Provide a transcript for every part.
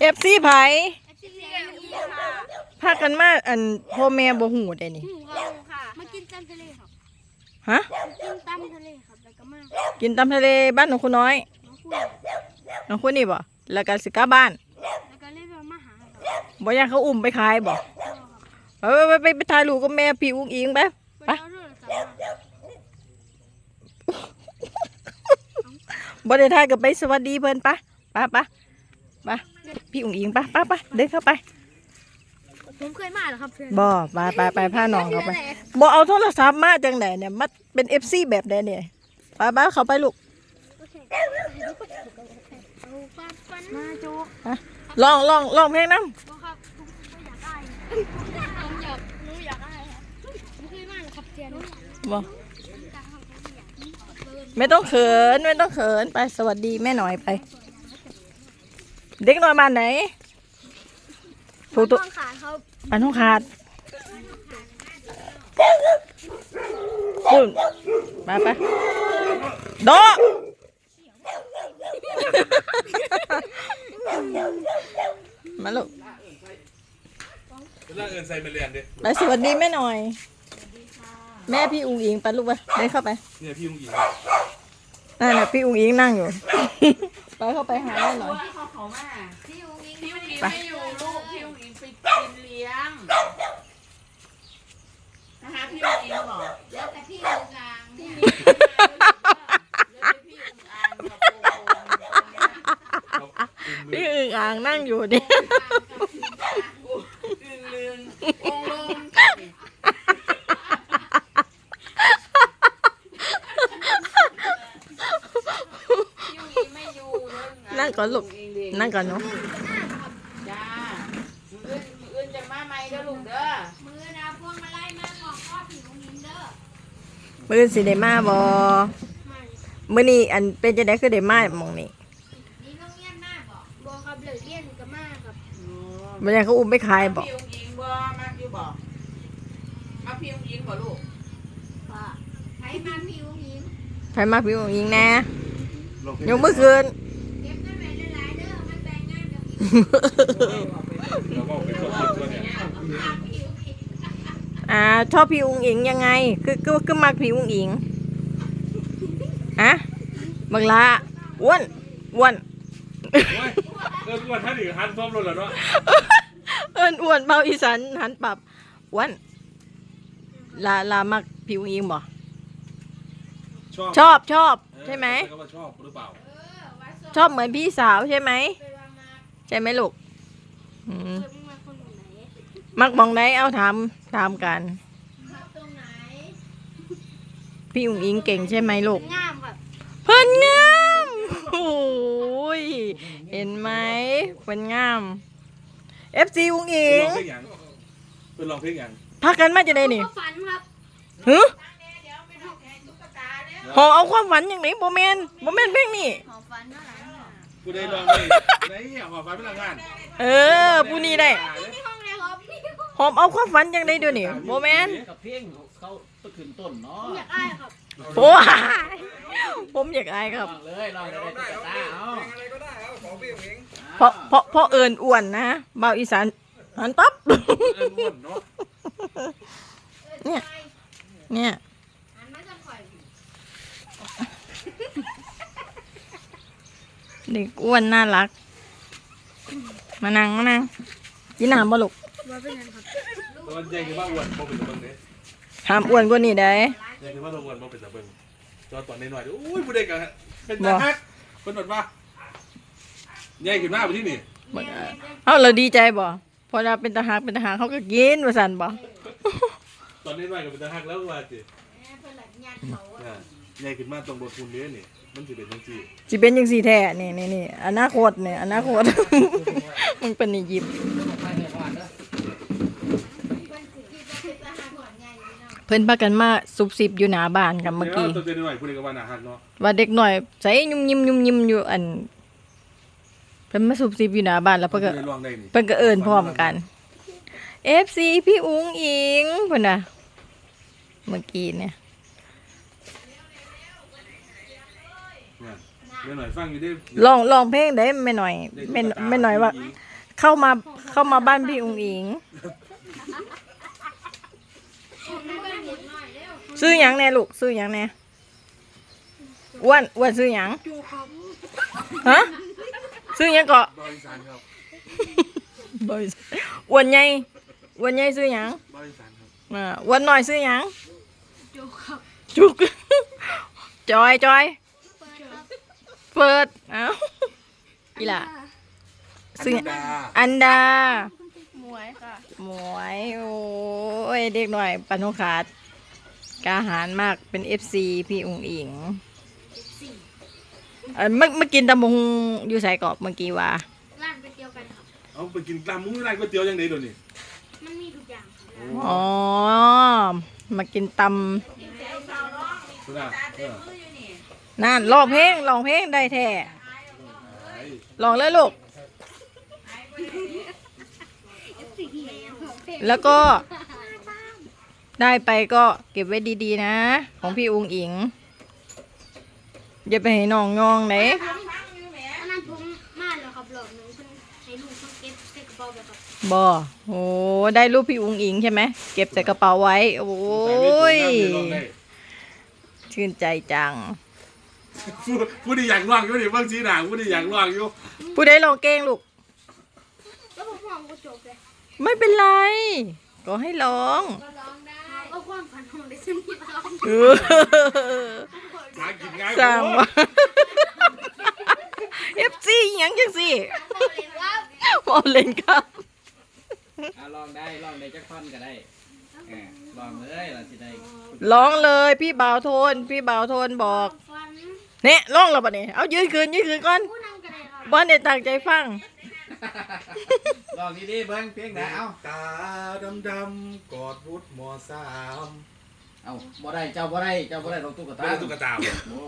เอฟซีไผ FC เสียงอีค่ะพากันมาอันพ่อแม่บ่ฮู้ได้นี่หูค่ะหูค่ะ มากินตำทะเลครับฮะกินตำทะเลครับแล้วก็มากินตำทะเลบ้านของคุณน้อยน้องคุยน้องคุณนี่บ่แล้วก็สิกลับบ้านแล้วก็เล่นมาหาครับบ่อยากเขาอุ้มไปขายบ่ไปไปไปไปถ่ายรูปกับแม่พี่อุ้งอิงไปไปไปเอาโทรศัพท์มาบ่ได้ถ่ายก็ไปสวัสดีเพิ่นปะ ปะปะปะพี่อุ้งอิงปะปะปะเดินเข้าไปผมเคยมาเหรอครับเพื่อนบ่ไปไปไปพาน้องเข้าไปบ่เอาโทรศัพท์มาจังไดเนี่ยมันเป็น FC แบบใดเนี่ยไปไปเข้าไปลูกโอเคเอาความฝันมาโจลองลองลองเพลงนำบอกครับผมอยากได้ผมอยากหนูอยากได้ครับผมเคยมาเหรอครับเพื่อนบ่ไม่ต้องเขินไม่ต้องเขินไปสวัสดีแม่หน่อยไป เด็กน้อยบ้านไหนถูกตุต้องขาเขาอันท้องขาดปุ่นไปไปโดะมาลูกเรื่องเงินใส่มาเรียนดิไปสวัสดีแม่หน่อย แม่พี่อุ๋งอิงไปลูกไปเดินเข้าไป เนี่ยพี่ลุงอิง นั่นน่ะพี่อุ๋งอิงนั่งอยู่ ไปเข้าไปหาแม่หน่อยเขาเขามาพี่อุ้งอิงพี่อุ้งอิงไปไม่อยู่ลูกพี่อุ้งอิงไปกินเลี้ยงนะคะพี่อุ้งอิงบอกแล้วแต่พี่อุ้งอิงพี่อุ้งอิงแล้วพี่อุ้งอิงกับโบพี่อึ่งอ่างนั่งอยู่ดิอึงลืงองลง พี่อุ้งอิงไม่อยู่เรื่อง นั่งก่อนลูกพี่อุ้งอิงเด็นั่งก่อนเนาะจ้ามื้ออื่นมื้ออื่นจะมาใหม่เด้อลูกเด้อมือนะพวงมาไล่มาของพ่อพี่อุ้งอิงเด้อมื้อสิได้มาบ่มามื้อนี้อันเป็นจังได๋คือได้มาหม่องนี้นี่โรงเรียนมากบอกบอกครับเหลือเรียนก็มากครับบ่ได้เขาอุ้มไปขายบ่พี่อุ้งอิงบ่มาอยู่บ่มาพี่อุ้งอิงบ่ลูกว่าใครมาพี่อุ้งอิงไผมาพี่อุ๋งอิงแน่ลงยกมือคืน แล้วก็เป็นคนตัวเนี่ยพี่อุ้งอิงอ่าชอบพี่อุ๋งอิงยังไง คือคือคือมักพี่อุ๋งอิงอะบักละอ้วนอ้วนโอ้ยเออวันท่านอีกหันซ้อมรถแล้วเนาะเอิ้นอ้วนเบาอีสานหันปรับอ้วนลาลามักพี่อุ๋งอิงบ่ชอบชอบชอบใช่ไหมก็ว่าชอบหรือเปล่า ชอบเหมือนพี่สาวใช่ไหมไปวางมา ใช่ไหมลูกอืมเกิดมึงมาคนไหนมักมองได้เอาถามถามกันชอบตรงไหนพี่อุ๋งอิงเก่งใช่ไหมลูก งามครับเพิ่นงามโอ้ยเห็นไหมเพิ่นงาม FC อุ๋งอิเป็นงลองเพลงอย่างเป็นลองเพลงอย่างพักกันมาจะได้นี่ก็ฝันครับฮึเดี๋ยวไปทำแขนตุ๊กตาเด้อหอเอาความฝันอย่างไหนโบแมนโบแมนเพลงนี่ขอฝันเท่าไหร่ครับ กูได้ลองเลยไหนอะขอฟังเป็นงานเออผู้นี้ได้ที่ห้องเลยครับพี่ผมหอมเอาความฝันอย่างไหนเดี๋ยวนี้โบแมนกับเพลงเขาต้นขึ้นต้นเนาะอยากได้ครับโอ้ยผมอยากอายครับ ลองเลยลองเลยตุ๊กตาเอาเพราะเพราะเพราะเอิญอ้วนนะเบาวอีสานหันปั๊บ เออม่วนเนาะ เนี่ย เนี่ย หันมาจะคอย เด็กอ้วนน่ารัก มานั่งมานั่งกินน้ำบ่ลูกว่าเป็นยังครับตอนแยกคือว่าอ้วนบ่เป็นตะเบิงเด้ห้ามอ้วนกว่านี้ได้แยกคือว่าอ้วนบ่เป็นตะเบิงจอตอนน้อยๆอุ้ยผู้ใดก็เป็นตาฮักเพิ่นบอกว่าแยกขึ้นมาไปที่นี่เอาเราดีใจบ่พอเราเป็นทหารเป็นทหารเขาก็กินว่าสันบ่ตอนน้อยๆก็เป็นตาฮักแล้วว่าสิ เพื่อนหลังงานเขาอ่าแยกขึ้นมาตรงบทคุณเด้นี่มันสิเป็นจังซี่สิเป็นจังซี่แท้นี่นี่นี่อนาคตเนี่ยอนาคต มึงเป็นนี่ยิ้มไปเดี๋ยวก่อนเด้อเพิ่นพากันมาซุบซิบอยู่หน้าบ้านกันเมื่อกี้ตัวน้อยๆผู้ใดก็ว่าน่าฮักเนาะว่าเด็กหน่อยใส่ยุ่มยิ้มยุ่มยิ้มอยู่อันเพิ่นมาซุบซิบอยู่หน้าบ้านแล้วเพิ่นก็ผู้ใดลองได้นี่เพิ่นก็เอิ้นพร้อมกัน FC พี่อุ๋งอิงเพิ่นน่ะเมื่อกี้เนี่ย เนี่ยหนาเดี๋ยวหน่อยฟังอยู่ดิลองลองเพลงได้ไม่หน่อยไม่ไม่หน่อยว่า เข้ามาเข้ามาบ้านพี่อุงอิง ซื้อหยังแน่ลูกซื้อหยังแน่อ้วนอ้วนซื้อหยังจูครับฮะซื้อหยังเกาะบริษัทครับบริษัทอ้วนใหญ่อ้วนใหญ่ซื้อหยังบริษัทครับอ่าอ้วนน้อยซื้อหยังจูครับจุกจอยจอย เปิดครับเปิดเอ้าอีหล่ะซื้อหยังดาอันดา หมวยค่ะหมวยโอ้ยเด็กหน่อยปนุขาดกล้าหารมากเป็นเอฟซีพี่อุงอิงเออเมื่อเมื่อกินตำบงอยู่ใส่กรอบเมื่อกี้ว่าร้านก๋วยเตี๋ยวกันครับเอาไปกินตามมุ้งร้านก๋วยเตี๋ยวยังไงเดี๋ยวนี้มันมีทุกอย่างครับอ๋อมากินตคุณอาเออำ นั่นลองเพลงลองเพลงได้แท้ลองเลยลูก แล้วก็ ได้ไปก็เก็บไว้ดีๆนะ ของพี่อุงอิง อย่าไปให้น้องงองไหนอันนั้นผมมาแล้วครับหลอกหนึ่งเพิ่นให้ลูกเพิ่นเก็บใส่กระเป๋าแบบครับบอโอ้ได้รูปพี่อุงอิงใช่ไหม เก็บใส่กระเป๋าไว้ โอ้ย ชื่นใจจัง ผู้ผู้ที่อยากลองอยู่นี่บางสีหนาผู้ที่อยากลองอยู่ผู้ใดลองเก้งลูก แล้วผมมองก็จบเลยไม่เป็นไร ก็ให้ร้อง ก็ร้องได้ก็ความฝันของได้สนิทครับเออหากินง่ายสร้างว่าเอฟซียังจังสิครับบอลเล่นครับอะลองได้ลองได้จักท่อนก็ได้เออลองเลยล่ะสิได้ ร้องเลยพี่บ่าวโทน พี่บ่าวโทนบอกฝัน เนี่ยร้องแล้วปะเนี่ยเอายืนคืนยืนคืนก่อนผู้นำกันเลยครับบอลเนี่ยตั้งใจฟังลองดีๆเบิ่งเพียงไหนเอ้าตาดำดำๆกอดวุฒมอสามเอ้าบ่ได้เจ้าบ่ได้เจ้าบ่ได้ลองตุ๊กไม่ตาได้ตุ๊กตาเลยโอ้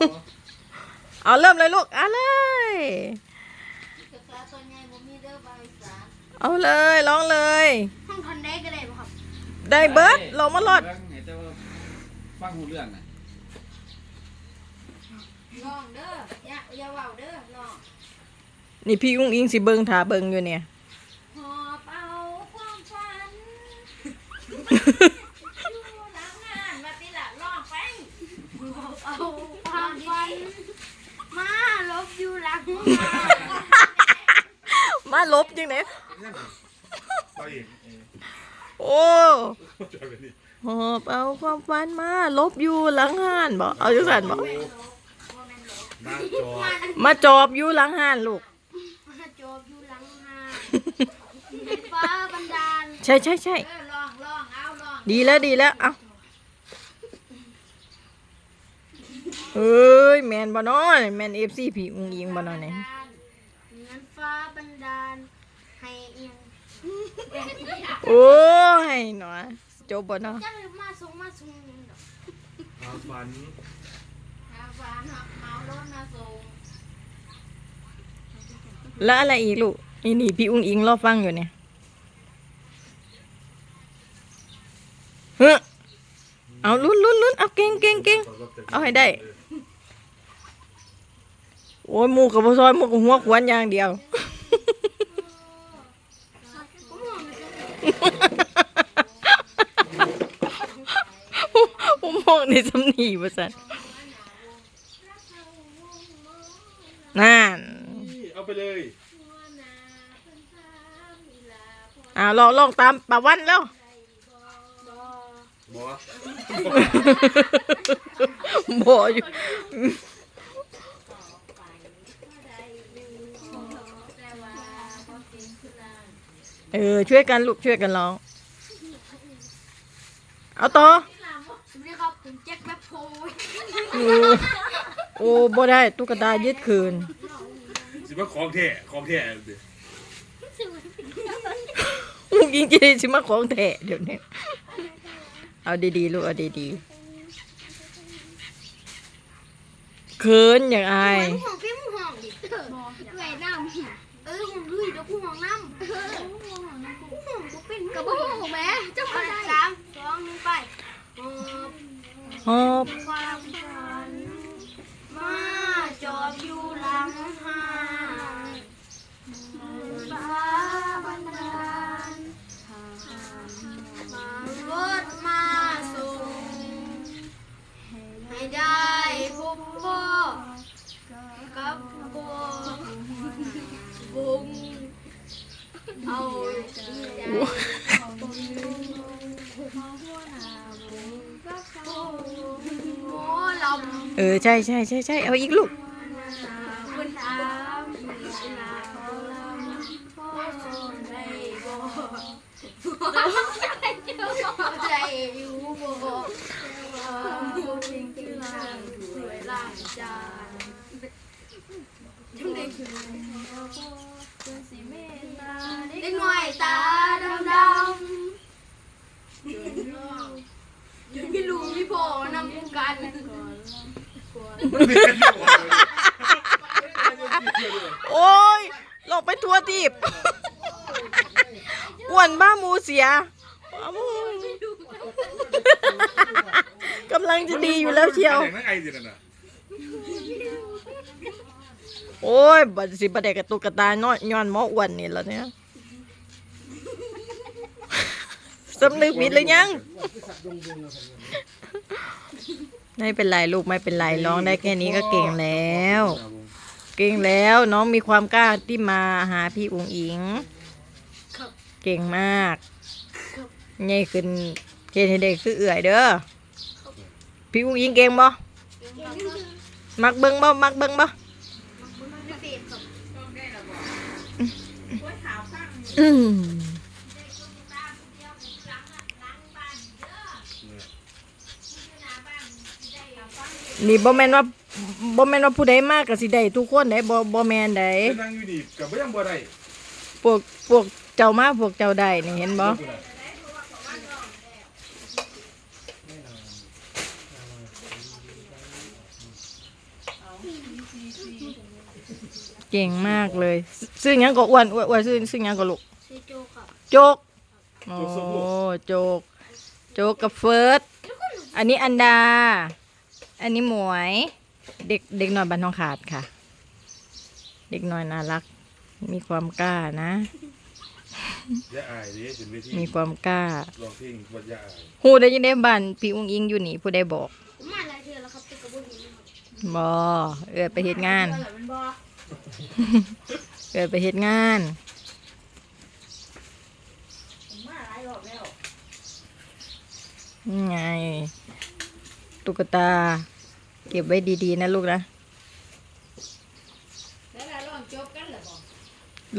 เอาเริ่มเลยลูกเอาเลยกระตาตัวใหญ่ผมมีเด้อใบสาเอาเลยร้องเลยห้องทันได้ก็ได้บ่ครับได้เบิร์ดลงมาลอดเบิ่งให้เจ้าฟังหูเรื่องน่ะ ลองเด้ออย่าอย่าเว้าเด้อลองนี่พี่อุ้งอิงสิเบิงถาเบิงอยู่เนี่ย หอบเอาความฝันอยู่หลังงานมาติละลองไปหอบเอาความฝันมาลบอยู่หลังงานมาลบยังไงไปอีกโอ้จอยไปนี่หอบเอาความฝันมาลบอยู่หลังห้านบอกเอาจังสันบอก มาจอมาจอบอยู่หลังห้านลูก มาจบอยู่หลังงานฟ้าบันดาล ใช่ใช่ใช่เออลองลองเอาลอง ดีแล้วดีแล้ว เอาเอ้ยแมนบ่เนอนแมนเอฟซีพี่อุ้งอิงบ่เนอนเนี่ยเงินฟ้าบันดาลให้เอียงโอ้ยหนอจบบ่เนาะจะเลยมาส่งมาส่งหยังดอกหาฝันหาฟ้าหาเมารถมาส่ง แล้วอะไรอีกลูกนี่นี่พี่อุ้งอิงรอฟังอยู่เนี่ยเฮ้อเอาลุ้นลุ้นลุ้นเอาเก่งเก่งเก่งเอาให้ได้ โอ้ยหมูกับซอยหมูกับหัวขวานอย่างเดียวผมมองเลยผมมองในสำนีประสัน นั่น เอาไปเลยอ่าลองลองตามป่าวันแล้วบอบ่อยู่เออช่วยกันลูกช่วยกันร้อง เอาต่อสวัสดีครับผมแจ็คแบ็คโพย โอ้โอ้บ่ได้ตุ๊กตายึดคืน สิว่าของแท้ของแท้เด้อมุกยิงจะได้ชิมาของแท้เดี๋ยวนี้ เอาดีๆลูกเอาดีๆเขินอย่างอาย ห้องพี่มึงห้องดิเออไหลน้ำเออห้องลุยเดี๋ยวกูห้องน้ำเออห้องน้ำกูห้องกูเป็นกับห้องแม่เจ้ามาได้สามสองหนึ่งไปหอบหอบควา มาจอบอยู่หลังห้างฟ้าบันดาลมารถมาส่งให้ได้พบพ่อกับพ่อบุงเอาใจหมอลำเออใช่ใช่ใช่ใช่เอาอีกลูกคุณอามมีนาเขา ลำพ่อสนใจบ่ใจอยู่บ่ผู้ทิ้งที่ล่างสวยล่างจานเด็กน้อยตาดำดำยังไม่รู้พี่พ่อนำกัน โอ้ยหลอกไปทัวทีบอ้วนบ้ามูเสียกำลังจะดีอยู่แล้วเชียว โอ้ย บัดสิบัดเด็กกระตุกกระตายเนอนย้อนหมออ้วนนี่แล้วเนี่ยสำนึกผิดหรือยัง ไม่เป็นไรลูกไม่เป็นไรร้องได้แค่นี้ก็เก่งแล้ว เก่งแล้วน้องมีความกล้าที่มาหาพี่อุ๋งอิง เก่งมากใหญ่ขึ้นเฮ็ดให้เด็กคือเอื่อยเด้อพี่อุ๋งอิงเก่งบ่มักเบิ่งบ่มักเบิ่งบ่อืม นี่บ่แม่นว่าบ่แม่นว่าผู้ใดมากก็สิได้ทุกคนได้บ่บ่แม่นได้ไปนั่งอยู่นี่กับไม่ยังบ่ได้พวกพวกเจ้ามาพวกเจ้าได้นี่เห็นบ่เก่งมากเลยซซื้อหยังก็อ้วนอ้วนอ้วนซื้อซื้อหยังก็ลูกซีโจครับโจกโอ้โจก โจกกับเฟิร์สอันนี้อันดา อันนี้หมวย เด็กเด็กน้อยบันทองขาดค่ะ เด็กน้อยน่ารัก มีความกล้านะ อย่าอายดิถึงเวทีมีความกล้าลองเพลงว่าอย่าอายฮูได้ยินได้บ้านพี่อุ้งอิงอยู่นี่ผู้ใดบอกผมมาหลายเดือนแล้วครับแต่กระบุนหินครับบอเออไปเฮ็ดงานเออมันบ่เออไปเฮ็ดงานมาหลายรอบแล้ว นี่ไงตุ๊กตา เก็บไว้ดีๆนะลูกนะแล้วเราลองจบกันเหรอบ่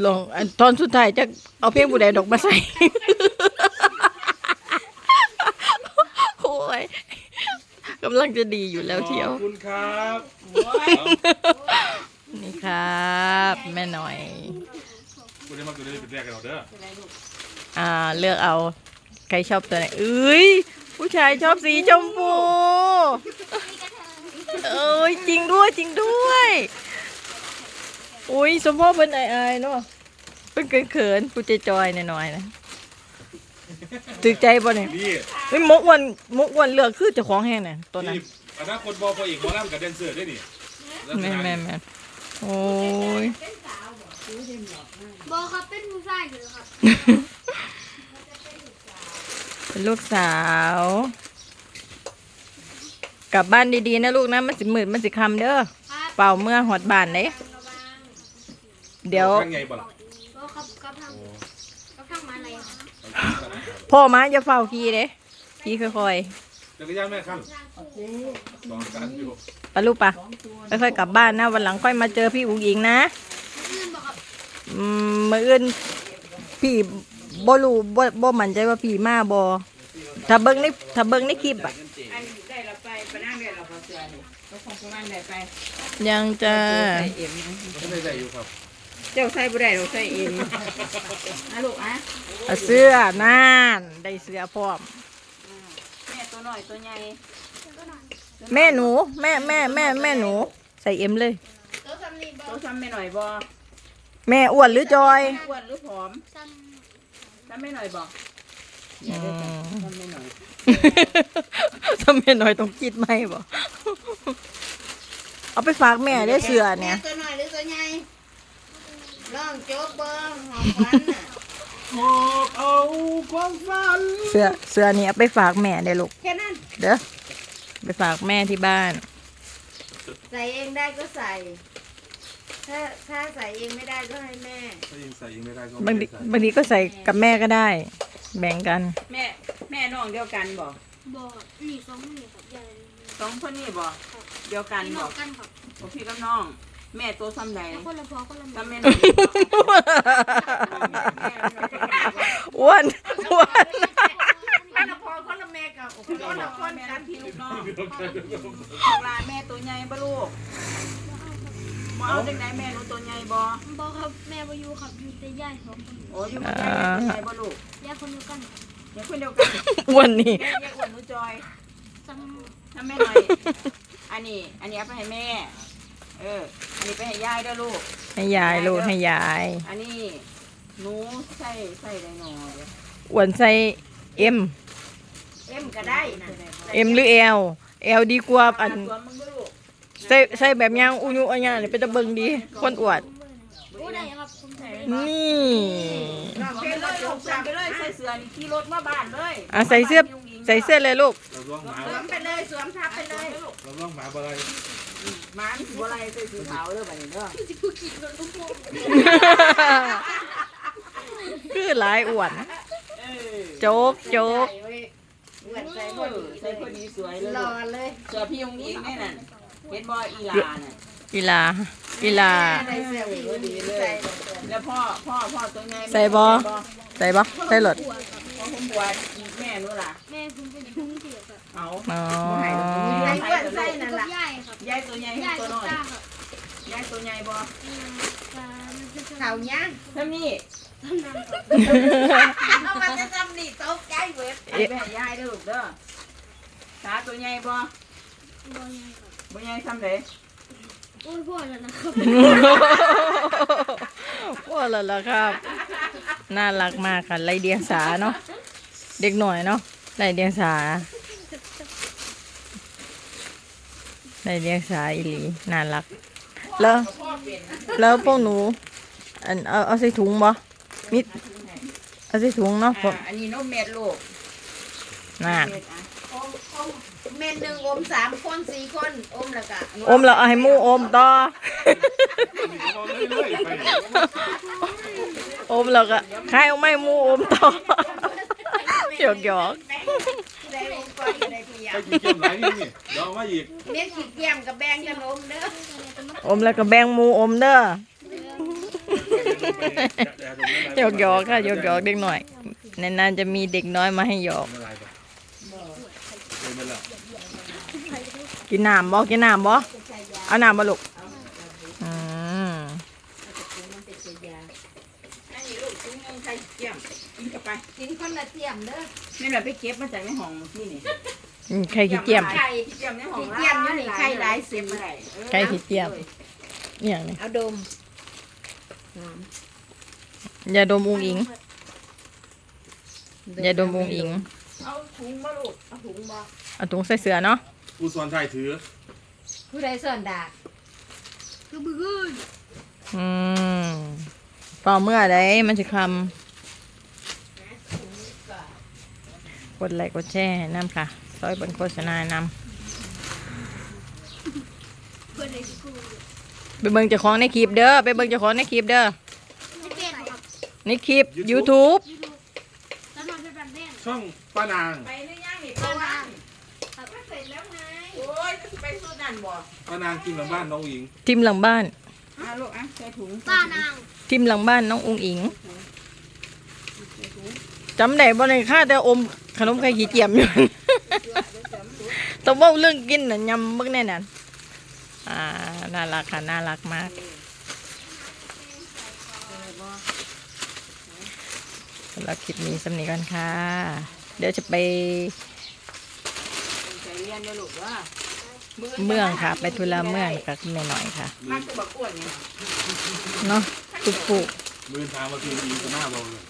ลองอันตอนสุดท้ายจะเอาเพลงผู้ใดดอกมาใส่ โอ้ยกำลังจะดีอยู่แล้วเที่ยว ขอบคุณครับโอ้ยนี่ครับ แม่หน่อยคุณได้มาตัวนี้เป็นแรกกันเอาเด้อเป็นไรลูกอ่า เลือกเอา ใครชอบตัวไหนเอ้ย ผู้ชายชอบสีชมพู เอ้ยจริงด้วยจริงด้วยอุ้ยสมพ่อเป็นไอายๆเนาะเป็นเขินๆผู้ใจจอยๆหน่อยๆนะถึกใจป่ะเนี่ยนี่เฮ้ยมกวันมกวันเลือกคือเจ้าของแห้งเนี่ยตัวนั้น นี่อนาคตบอพออีกหมอลำกับแดนเซอร์ด้วยนี่แม่นแม่นแม่นโอ้ย บอครับเป็นผู้ชายอยู่ครับเป็นลูกสาว กลับบ้านดีๆนะลูกนะมันสิมืดมันสิคำเด้อครับเป่าเมื่อหอดบ้านเด้เดี๋ยวข้างไงบ่ล่ะบอครับกับทางโอ้กับทางมาอะไรครับพ่อมาจะเฝ้าขี่เด้ขี่ค่อยจักรยานแม่ขั้นสองคันอยู่ๆไปลูกปะค่อยๆกลับบ้านนะวันหลังค่อยมาเจอพี่อุ๋งอิงนะยื่นบอกครับอืมมื่ออื่นพี่บ่รู้บ่บ่มั่นใจว่าพี่มาบ่ถ้าเบิ่งในถ้าเบิ่งในคลิปอะ อันได้เราไปไปนั่งได้เราพอเสือนี่ก็คงประมาณได้ไปยังจะใส่เอ็มไม่ได้ใจอยู่ครับ เจ้าใส่บ่ได้เราใส่เอ็มนะลูกอะเอาเสื้อนั่นได้เสื้อพร้อมแม่ตัวน้อยตัวใหญ่แม่หนูแม่แม่แม่แม่หนู ใส่เอ็มเลยตัวสำลีบอตัวซ้ำไม่หน่อยบ่แม่อ้วนหรือจอยอ้วนหรือผอมซ้ซ้ำไม่หน่อยบ่ อย่าได้จ้ะซ้ำไม่หน่อยถ้าแม่น้อยต้องคิดไหมบ่เอาไปฝากแม่ได้เสือเนี่ย ตัวน้อยหรือตัวใหญ่ลองโจ๊กเบิ้งหอมหวานน่ะหอบเอาความฝันเสือเสือนี่เอาไปฝากแม่ได้ลูก แค่นั้น เด้อ ไปฝากแม่ที่บ้าน ใส่เองได้ก็ใส่ ถ้าถ้าใส่เองไม่ได้ก็ให้แม่ ถ้ายังใส่ยังไม่ได้ก็บางไม่ทีได้ใส่ บางทีก็ใส่กับแม่ก็ได้ แบ่งกัน แม่แม่น้องเดียวกันบ่บอกนี่สองนี่ครับยายสองคนนี้บ่เดียวกันพี่น้บ่องกันครับบ่พี่กับน้อง แม่ตัวซ้ำใดแต่คนละพ่อคนละแม่ซ้ำแม่น้องแม่น้องอ้วนอ้วนคนละพ่อคนละแม่กับคนละคนกันพี่ลูกน้องลาแม่ตัวใหญ่บ่ลูก บ่เอาจังไดแม่หนูตัวใหญ่บ่บอกครับแม่วาอยูครับอยู่แต่ยายสองคนโอ้ยอยู่กับยายตัวใหญ่บ่ลูกยายคนเดียวกันครับเดี๋ยวคนเดียวกันอ้วนนี่แม่เรียกว่าหนูจอยซ้ถ้าแม่หน่อย อันนี้ อันนี้เอาไปให้แม่ เออ อันนี้ไปให้ยายด้วยลูก ให้ยายลูกให้ยายอันนี้หนูใส่ใส่ได้หน่อยอ้วนใส่เอ็มเอ็มก็ได้นะเอ็มหรือเอลเอลดีกว่าอัน ตัวมึงก็ลูก ใส่ใส่แบบยังอุยุอันยังนี่เป็นตะเบิงดี คนอวดำโอ้ได้ครับผมใส่นี่น้องไปเลยลูกสั่งไปเลยใส่เสื้อนี่ขี่รถมาบ้านเลยอะใส่เสื้อใส่เสื้อเลยลูก เราล่วงหมาสวมไปเลยสวมทับไปเลยเราล่วงหมาอะไรหมาสิบ่ไรใส่สีขาวเด้อบัดนี้เด้อที่ผู้กินคนลูกโป่งคือหลายอ้วนเออโจ๊กโจ๊กใส่ใส่พอดีใส่พอดีสวยเลยรอเลยเสื้อพี่ยงยิงแน่นั่น เห็นบ่อีหลาน่ะกีฬากีฬาใส่เสื้อพอดีเลยแล้วพ่อพ่อพ่อตัวไงใส่บ่ ใส่บ่ใส่หลดหัวครับพ่อผมบวชแม่นู้นล่ะแม่ผมเป็นทุ่งเสียครับเอาอ๋อใส่เพื่อนใส่แล้วนั่นก็ล่ะยายครับยายตัวใหญ่ให้ยายตัวกับน้อยตาครับยายตัวใหญ่บ่อืมตามันจะเขาย่างทำนี่ทำน้ำครับเอามาจะทำนี่ตกใจเว้ยไปให้ยายเด้อลูกเด้อตาตัวใหญ่บ่บอกยายครั บบ่ใหญ่ซ้ำเด้โอ้ยพ่อแล้วนะครับว่าแล้วล่ะครับ น่ารักมากค่ะไรเดียงสาเนาะเด็กหน่อยเนาะไรเดียงสาไรเดียงสาอีหลีน่ารัก แล้ว พ่อเป็นแล้วพวกหนูอันเอาเอาใส่ถุงบ่มิดเอาใส่ถุงเนาะผมอ่าอันนี้นมเม็ดลูกน่ะเม็ดอะอมอ มเม็ดหนึ่งอมสามคนสี่คนอมแล้วก็อมแล้วเอาให้หมูอมต่อเราเรื่อยๆไปอมแล้วก็ใครเอาไม่หมูอมต่อหยอกหยอกได้อมก่อนได้ทีอะไปกินเกมไหนนี่นี่เดี๋ยวเอามาอีกเม็ดขี้เกียจกับแบงกันอมเด้ออมแล้วก็แบ่งหมูอมเด้อหยอกหยอกค่ะหยอกหยอกเด็กหน่อยนานๆจะมีเด็กน้อยมาให้หยอกไม่ไรปะเป็นไปแล้ว กินน้ำบ่กินน้ำบ่เอาน้ำบ่ลูกอืมอันนี้ลูกชิ้นนึงใส่เกียมกินกับไปกินคนละเทียมเด้อนี่แหละไปเก็บมาจากในห้องเมื่อกี้นี่อืมไข่ขี้เจียมไข่เจียมในห้องเจียมอยู่นี่ไข่หลายสิบเลยไข่ขี้เจียมอหย่างนี้เอาดมอย่าดมอุงอิงอย่าดมอุงอิงเอา ถุงมาลูกเอาถุงมาเอาถุงใส่เสื้อเนาะกูสอนไทยถือผู้ใดสอนดาคือบื้ออืมต่อเมื่อใดมันจะคำกดไลค์กดแชร์ให้น้ำค่ะ ซอยบนโฆษณานำเพื่อนในสกูลไปเบิ่งเจ้าของในคลิปเด้อไปเบิ่งเจ้าของในคลิปเด้อไม่เป็นครับในคลิป YouTube ช่องป้านาง ไปหรือยังนี่ป้านางก็เสร็จแล้วไงโอ้ยจะไปสุดนั่นบ่ป้านางกินหลังบ้านน้องหญิงทีมหลังบ้านอะลูกอะใส่ถุงป้านางทีมหลังบ้านน้องอุงอิงจำได้บ่ในค่าแต่อมขนมไข่ขี้เจียมอยู่ ต้องเว้าเรื่องกินน่ะยำเบิ่งแน่นั่นอ่าน่ารักค่ะน่ารักมาก สำหรับคลิปนี้สำนีกันค่ะ เดี๋ยวจะไปใส่เรียนเด้อลูกว่าเมืองค่ะ ไปทุระเมืองกับแม่หน่อยค่ะมันก็บอกอ้วนนี่เนาะตุกปุกมือทางมากินอีกหน้าเราเลย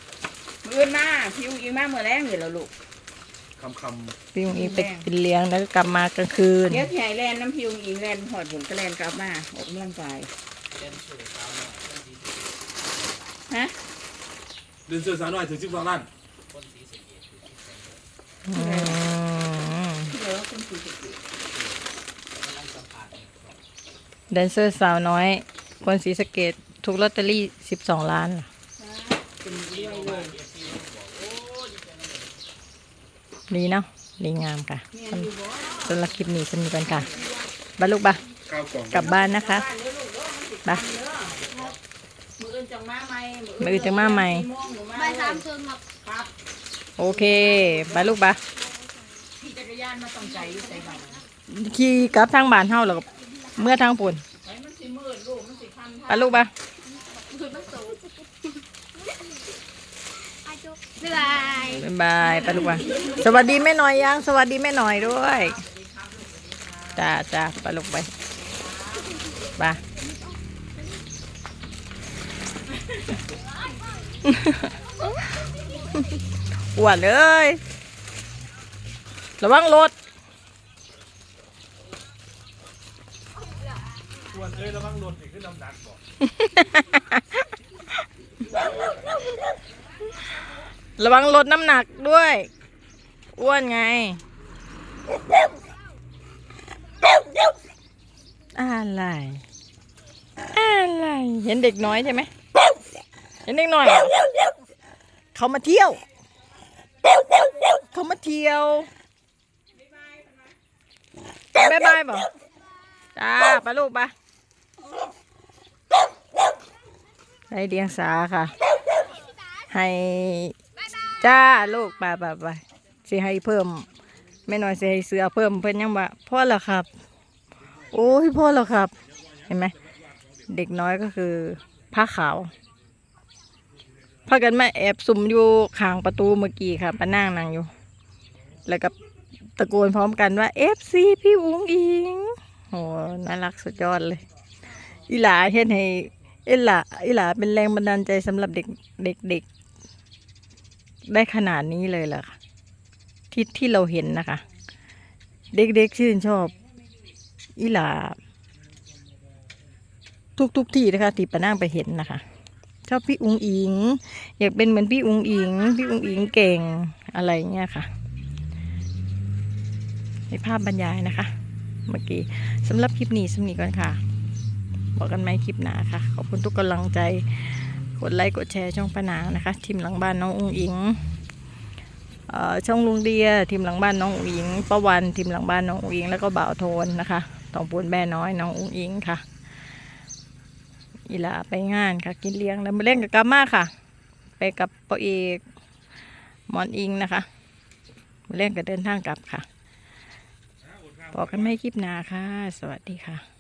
มื้อหน้าพิวอีกมาเมื่อแรงนี่แล้วลูก คำคำพี่อุ๋งอิงไปกินเลี้ยงแล้วก็กลับมากลางคืน เดี๋ยวพี่ใหญ่แลนน้ำพิวอิงแลนหอดผลก็แลนกลับมาออกกำลังกายฮะ เดินเสือสาวน้อยถึงสิบสองล้านอืมเดี๋ยวคนสี่สิบแดนเซอร์สาวน้อย คนศรีสะเกดถูกลอตเตอรี่สิบสองล้านเหรอเป็นเรื่อยเลยดีเนาะดีงามค่ะแม่อยู่บ่สำหรับคลิปนี้สนิทกันค่ะบาลูกบาข้าวกล่องกลับบ้านนะคะ บ้านเด้อลูกเด้อมันสิบาเด้อ มืออื่นจังมาใหม่มื้ออื่นจังมาใหม่โงหนูใบสามส่วนมาครับโอเคบาลูกบาขี่จักรยานมาต้องใจอยู่ใส่บ้านขี่กลับทางบ้านเฮาแล้วก็เมื่อทางปุ่นไว้มันสิมืดลูกมันสิคันบาลูกบาคือมันสูงอาจุกบ๊ายบายบ๊ายบายบาลูกบาสวัสดีแม่หน่อยยังสวัสดีแม่หน่อยด้วยจ้าจ้าบาลูกไปบา อ้วนเลย ระวังรถส่วนเอ้ยระวังรถอีกขึ้นลำดักก่อนระวังลดน้ำหนักด้วย อ้วนไง อะไร อะไร เห็นเด็กน้อยใช่ไหม เห็นเด็กน้อยเหรอเขามาเที่ยว เขามาเที่ยวบายบายบ่จ้าปลาลูกปะได้เดียงสาค่ะ ให้จ้าลูกไปไปไปสิให้เพิ่มแม่น้อยสิให้เสือเพิ่มเพิ่นยังว่าพ่อแล้วครับ โอ้ยพ่อแล้วครับ เห็นไหมเด็กน้อยก็คือผ้าขาว พากันมาแอบซุ่มอยู่ข้างประตูเมื่อกี้ค่ะป้านั่งนั่งอยู่ แล้วก็ตะโกนพร้อมกันว่าเอฟซีพี่อุ๋งอิงโหน่ารักสุดยอดเลย อีหลาเห็นให้อีหลาอีหลาเป็นแรงบันดาลใจสำหรับเด็กเด็กเด็กได้ขนาดนี้เลยเหรอคะที่ที่เราเห็นนะคะ เด็กๆชื่นชอบอีหลาทุกทุกๆที่นะคะที่ปะนั่งไปเห็นนะคะ ชอบพี่อุงอิง อยากเป็นเหมือนพี่อุงอิง พี่อุงอิงเก่งอะไรเงี้ยค่ะในภาพบรรยายนะคะ เมื่อกี้สำหรับคลิปนี้สำนีก่อนค่ะ บอกกันไหมคลิปหนาค่ะ ขอบคุณทุกกำลังใจ กดไลค์กดแชร์ช่องปานานะคะ ทีมหลังบ้านน้องอุงอิงช่องลุงเดีย ทีมหลังบ้านน้องอุงอิงป้าวันทีมหลังบ้านน้องอุงอิงแล้วก็บ่าวโทนนะคะตองปูนแม่น้อยน้องอุงอิงค่ะ อีหลาไปงานค่ะ กินเลี้ยงแล้วมาเล่นกับกามาค่ะ ไปกับปอเอกมอนอิงนะคะมาเล่นกับเดินทางกลับค่ะบอกกันไม่คลิปนาค่ะ สวัสดีค่ะ